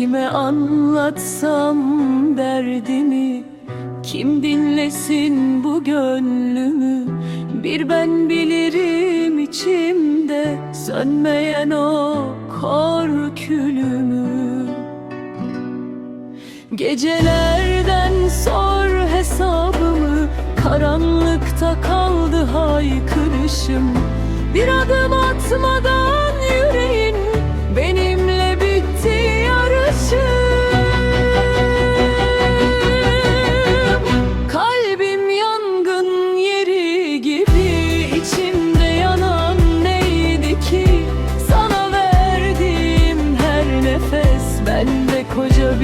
Kime anlatsam derdimi? Kim dinlesin bu gönlümü? Bir ben bilirim içimde Sönmeyen o kor külümü. Gecelerden sor hesabımı Karanlıkta kaldı haykırışım. Bir adım atmadan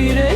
koca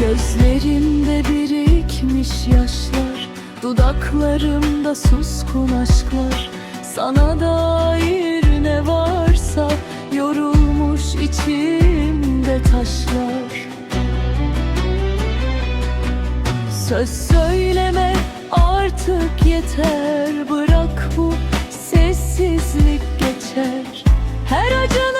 Gözlerimde birikmiş yaşlar Dudaklarımda suskun aşklar. Sana dair ne varsa Yorulmuş içimde taşlar. Söz söyleme artık yeter. Bırak bu sessizlik geçer. Her acının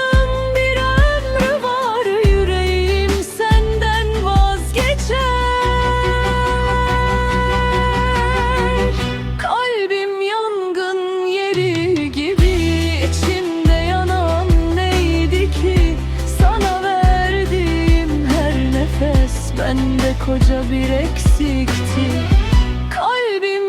Ben de koca bir eksikti. Kalbim